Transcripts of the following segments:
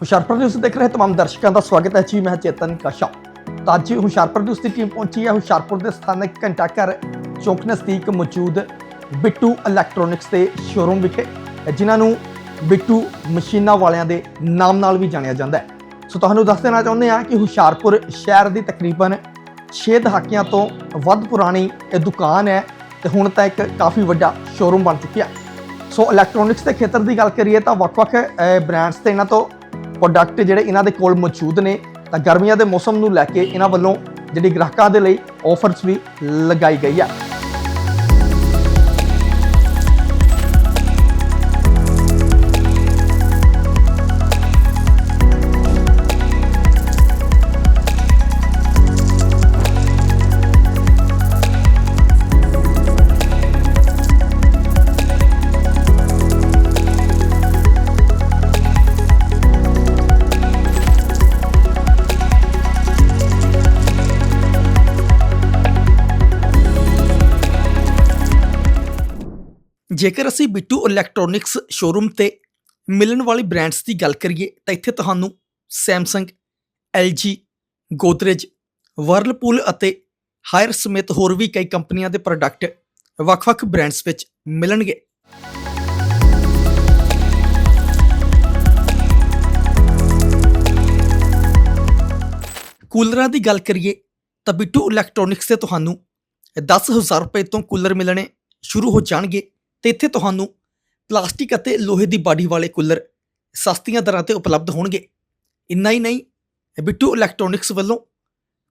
Hoshiarpur news ਦੇਖ ਰਹੇ ਤਮਾਮ ਦਰਸ਼ਕਾਂ ਦਾ ਸਵਾਗਤ ਹੈ ਜੀ, ਮੈਂ ਚੇਤਨ ਕਸ਼ਾ ਤਾਂ ਅੱਜ ਹੁਸ਼ਿਆਰਪੁਰ ਨਿਊਜ਼ ਦੀ ਟੀਮ ਪਹੁੰਚੀ ਹੈ। ਹੁਸ਼ਿਆਰਪੁਰ ਦੇ ਸਥਾਨਕ ਘੰਟਾ ਘਰ ਚੌਂਕ ਨਜ਼ਦੀਕ ਮੌਜੂਦ ਬਿੱਟੂ ਇਲੈਕਟ੍ਰੋਨਿਕਸ ਦੇ ਸ਼ੋਰੂਮ ਵਿਖੇ, ਜਿਨ੍ਹਾਂ ਨੂੰ ਬਿੱਟੂ ਮਸ਼ੀਨਾਂ ਵਾਲਿਆਂ ਦੇ ਨਾਮ ਨਾਲ ਵੀ ਜਾਣਿਆ ਜਾਂਦਾ ਹੈ। ਸੋ ਤੁਹਾਨੂੰ ਦੱਸ ਦੇਣਾ ਚਾਹੁੰਦੇ ਹਾਂ ਕਿ ਹੁਸ਼ਿਆਰਪੁਰ ਸ਼ਹਿਰ ਦੀ ਤਕਰੀਬਨ 6 ਦਹਾਕਿਆਂ ਤੋਂ ਵੱਧ ਪੁਰਾਣੀ ਇਹ ਦੁਕਾਨ ਹੈ ਤੇ ਹੁਣ ਤਾਂ ਇੱਕ ਕਾਫੀ ਵੱਡਾ ਸ਼ੋਰੂਮ ਬਣ ਚੁੱਕਿਆ। ਸੋ ਇਲੈਕਟ੍ਰੋਨਿਕਸ ਦੇ ਖੇਤਰ ਦੀ ਗੱਲ ਕਰੀਏ ਤਾਂ ਵੱਖ-ਵੱਖ ਬ੍ਰਾਂਡਸ ਤੇ ਇਹਨਾਂ ਤੋਂ ਪ੍ਰੋਡਕਟ ਜਿਹੜੇ ਇਹਨਾਂ ਦੇ ਕੋਲ ਮੌਜੂਦ ਨੇ, ਤਾਂ ਗਰਮੀਆਂ ਦੇ ਮੌਸਮ ਨੂੰ ਲੈ ਕੇ ਇਹਨਾਂ ਵੱਲੋਂ ਜਿਹੜੀ ਗ੍ਰਾਹਕਾਂ ਦੇ ਲਈ ਆਫਰਸ ਵੀ ਲਗਾਈ ਗਈ ਹੈ ਜੇਕਰ ਅਸੀਂ ਬਿੱਟੂ ਇਲੈਕਟ੍ਰੋਨਿਕਸ ਸ਼ੋਰੂਮ ਤੇ ਮਿਲਣ ਵਾਲੀ ਬ੍ਰਾਂਡਸ ਦੀ ਗੱਲ ਕਰੀਏ ਤਾਂ ਇੱਥੇ ਤੁਹਾਨੂੰ Samsung, LG, ਗੋਦਰੇਜ, ਵਰਲਪੂਲ ਅਤੇ ਹਾਇਰ ਸਮੇਤ ਹੋਰ ਵੀ ਕਈ ਕੰਪਨੀਆਂ ਦੇ ਪ੍ਰੋਡਕਟ ਵੱਖ-ਵੱਖ ਬ੍ਰਾਂਡਸ ਵਿੱਚ ਮਿਲਣਗੇ। ਕੂਲਰਾਂ ਦੀ ਗੱਲ ਕਰੀਏ ਤਾਂ ਬਿੱਟੂ ਇਲੈਕਟ੍ਰੋਨਿਕਸ ਤੇ ਤੁਹਾਨੂੰ 10000 ਰੁਪਏ ਤੋਂ ਕੂਲਰ ਮਿਲਣੇ ਸ਼ੁਰੂ ਹੋ ਜਾਣਗੇ। ਤੇ ਇੱਥੇ ਤੁਹਾਨੂੰ ਪਲਾਸਟਿਕ ਅਤੇ ਲੋਹੇ ਦੀ ਬਾਡੀ ਵਾਲੇ ਕੂਲਰ ਸਸਤੀਆਂ ਦਰਾਂ ਤੇ ਉਪਲਬਧ ਹੋਣਗੇ। ਇੰਨਾ ਹੀ ਨਹੀਂ, ਬਿੱਟੂ ਇਲੈਕਟ੍ਰੋਨਿਕਸ ਵੱਲੋਂ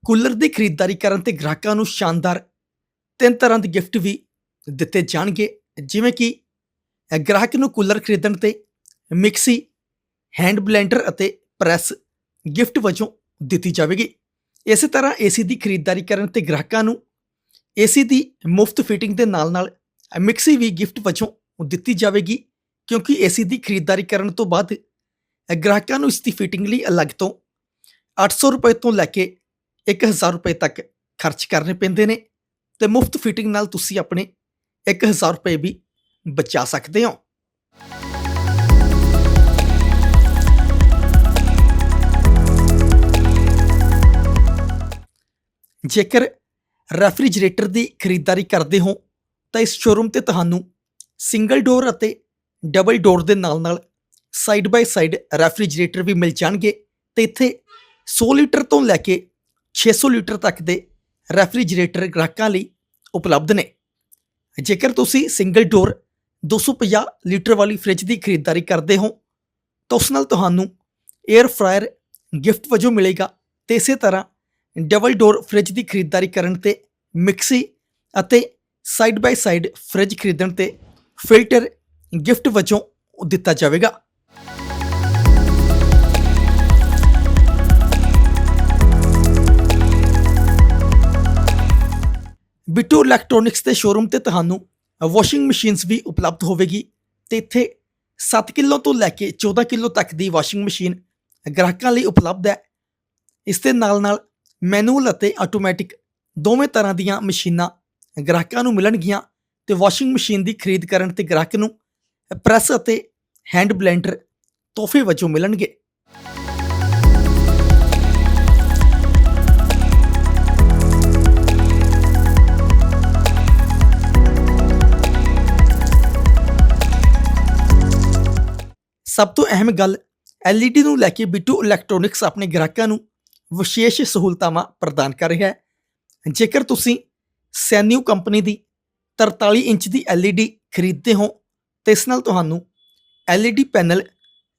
ਕੂਲਰ ਦੀ ਖਰੀਦਦਾਰੀ ਕਰਨ ਤੇ ਗ੍ਰਾਹਕਾਂ ਨੂੰ ਸ਼ਾਨਦਾਰ ਤਿੰਨ ਤਰ੍ਹਾਂ ਦੇ ਗਿਫਟ ਵੀ ਦਿੱਤੇ ਜਾਣਗੇ। ਜਿਵੇਂ ਕਿ ਗ੍ਰਾਹਕ ਨੂੰ ਕੂਲਰ ਖਰੀਦਣ ਤੇ ਮਿਕਸੀ, ਹੈਂਡ ਬਲੈਂਡਰ ਅਤੇ ਪ੍ਰੈਸ ਗਿਫਟ ਵਜੋਂ ਦਿੱਤੀ ਜਾਵੇਗੀ। ਇਸੇ ਤਰ੍ਹਾਂ ਏਸੀ ਦੀ ਖਰੀਦਦਾਰੀ ਕਰਨ ਤੇ ਗ੍ਰਾਹਕਾਂ ਨੂੰ ਏਸੀ ਦੀ ਮੁਫਤ ਫਿਟਿੰਗ ਦੇ ਨਾਲ-ਨਾਲ ਮਿਕਸੀ ਵੀ ਗਿਫਟ ਵਜੋਂ ਦਿੱਤੀ ਜਾਵੇਗੀ, ਕਿਉਂਕਿ ਏਸੀ ਦੀ ਖਰੀਦਦਾਰੀ ਕਰਨ ਤੋਂ ਬਾਅਦ ਗ੍ਰਾਹਕਾਂ ਨੂੰ ਇਸ ਦੀ ਫਿਟਿੰਗ ਲਈ ਅਲੱਗ ਤੋਂ 800 ਰੁਪਏ ਤੋਂ ਲੈ ਕੇ 1000 ਰੁਪਏ ਤੱਕ ਖਰਚ ਕਰਨੇ ਪੈਂਦੇ ਨੇ ਤੇ ਮੁਫਤ ਫਿਟਿੰਗ ਨਾਲ ਤੁਸੀਂ ਆਪਣੇ 1000 ਰੁਪਏ ਵੀ ਬਚਾ ਸਕਦੇ ਹੋ। ਜੇਕਰ ਰੈਫਰੀਜਰੇਟਰ ਦੀ ਖਰੀਦਦਾਰੀ ਕਰਦੇ ਹੋ ਤਾਂ ਇਸ ਸ਼ੋਰੂਮ ਤੇ ਤੁਹਾਨੂੰ ਸਿੰਗਲ ਡੋਰ ਅਤੇ ਡਬਲ ਡੋਰ ਦੇ ਨਾਲ-ਨਾਲ ਸਾਈਡ ਬਾਈ ਸਾਈਡ ਰੈਫਰੀਜਰੇਟਰ ਵੀ ਮਿਲ ਜਾਣਗੇ ਤੇ ਇੱਥੇ 100 ਲੀਟਰ ਤੋਂ ਲੈ ਕੇ 600 ਲੀਟਰ ਤੱਕ ਦੇ ਰੈਫਰੀਜਰੇਟਰ ਗ੍ਰਾਹਕਾਂ ਲਈ ਉਪਲਬਧ ਨੇ। ਜੇਕਰ ਤੁਸੀਂ ਸਿੰਗਲ ਡੋਰ 250 ਲੀਟਰ ਵਾਲੀ ਫ੍ਰਿਜ ਦੀ ਖਰੀਦਦਾਰੀ ਕਰਦੇ ਹੋ, ਤਾਂ ਉਸ ਨਾਲ ਤੁਹਾਨੂੰ 에ਅਰ ਫਰਾਇਰ ਗਿਫਟ ਵਜੋਂ ਮਿਲੇਗਾ ਤੇ ਇਸੇ ਤਰ੍ਹਾਂ ਡਬਲ ਡੋਰ ਫ੍ਰਿਜ ਦੀ ਖਰੀਦਦਾਰੀ ਕਰਨ ਤੇ ਮਿਕਸੀ ਅਤੇ ਸਾਈਡ ਬਾਈ ਸਾਈਡ ਫ੍ਰਿਜ ਖਰੀਦਣ ਤੇ ਫਿਲਟਰ ਗਿਫਟ ਵਜੋਂ ਦਿੱਤਾ ਜਾਵੇਗਾ। ਬਿੱਟੂ ਇਲੈਕਟ੍ਰੋਨਿਕਸ ਦੇ ਸ਼ੋਰੂਮ ਤੇ ਤੁਹਾਨੂੰ ਵਾਸ਼ਿੰਗ ਮਸ਼ੀਨਸ ਵੀ ਉਪਲਬਧ ਹੋਵੇਗੀ ਤੇ ਇੱਥੇ 7 ਕਿਲੋ ਤੋਂ ਲੈ ਕੇ 14 ਕਿਲੋ ਤੱਕ ਦੀ ਵਾਸ਼ਿੰਗ ਮਸ਼ੀਨ ਗ੍ਰਾਹਕਾਂ ਲਈ ਉਪਲਬਧ ਹੈ। ਇਸ ਦੇ ਨਾਲ ਨਾਲ ਮੈਨੂਅਲ ਅਤੇ ਆਟੋਮੈਟਿਕ ਦੋਵੇਂ ਤਰ੍ਹਾਂ ਦੀਆਂ ਮਸ਼ੀਨਾਂ ਗ੍ਰਾਹਕਾਂ ਨੂੰ ਮਿਲਣਗੀਆਂ ਤੇ ਵਾਸ਼ਿੰਗ ਮਸ਼ੀਨ ਦੀ ਖਰੀਦ ਕਰਨ ਤੇ ਗ੍ਰਾਹਕ ਨੂੰ ਪ੍ਰੈਸ ਅਤੇ ਹੈਂਡ ਬਲੈਂਡਰ ਤੋਹਫੇ ਵਜੋਂ ਮਿਲਣਗੇ। ਸਭ ਤੋਂ ਅਹਿਮ ਗੱਲ LED ਨੂੰ ਲੈ ਕੇ ਬਿੱਟੂ ਇਲੈਕਟ੍ਰੋਨਿਕਸ ਆਪਣੇ ਗ੍ਰਾਹਕਾਂ ਨੂੰ ਵਿਸ਼ੇਸ਼ ਸਹੂਲਤਾਵਾਂ ਪ੍ਰਦਾਨ ਕਰ ਰਿਹਾ ਹੈ। ਜੇਕਰ ਤੁਸੀਂ ਸੈਨਿਊ ਕੰਪਨੀ ਦੀ 43 ਇੰਚ ਦੀ LED ਖਰੀਦਦੇ ਹੋ ਤੇ ਇਸ ਨਾਲ ਤੁਹਾਨੂੰ LED ਪੈਨਲ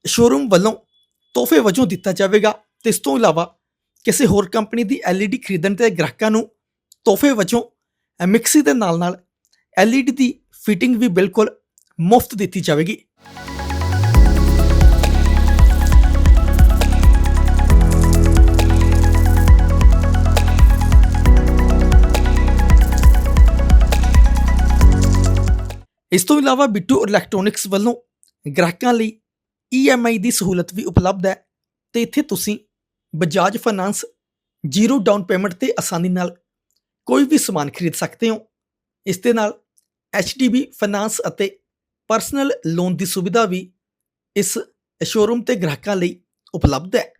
ਸ਼ੋਰੂਮ ਵੱਲੋਂ ਤੋਹਫੇ ਵਜੋਂ ਦਿੱਤਾ ਜਾਵੇਗਾ। ਤੇ ਇਸ ਤੋਂ ਇਲਾਵਾ ਕਿਸੇ ਹੋਰ ਕੰਪਨੀ ਦੀ LED ਖਰੀਦਣ ਤੇ ਗ੍ਰਾਹਕਾਂ ਨੂੰ ਤੋਹਫੇ ਵਜੋਂ ਮਿਕਸੀ ਦੇ ਨਾਲ-ਨਾਲ LED ਦੀ ਫਿਟਿੰਗ ਵੀ ਬਿਲਕੁਲ ਮੁਫਤ ਦਿੱਤੀ ਜਾਵੇਗੀ। ਇਸ ਤੋਂ ਇਲਾਵਾ ਬਿੱਟੂ ਇਲੈਕਟ੍ਰੋਨਿਕਸ ਵੱਲੋਂ ਗ੍ਰਾਹਕਾਂ ਲਈ EMI ਦੀ ਸਹੂਲਤ ਵੀ ਉਪਲਬਧ ਹੈ ਤੇ ਇੱਥੇ ਤੁਸੀਂ Bajaj finance, zero down payment ਤੇ ਆਸਾਨੀ ਨਾਲ ਕੋਈ ਵੀ ਸਮਾਨ ਖਰੀਦ ਸਕਦੇ ਹੋ। ਇਸ ਦੇ ਨਾਲ HDB ਫਾਈਨਾਂਸ ਅਤੇ ਪਰਸਨਲ ਲੋਨ ਦੀ ਸੁਵਿਧਾ ਵੀ ਇਸ ਸ਼ੋਰੂਮ ਤੇ ਗ੍ਰਾਹਕਾਂ ਲਈ ਉਪਲਬਧ ਹੈ।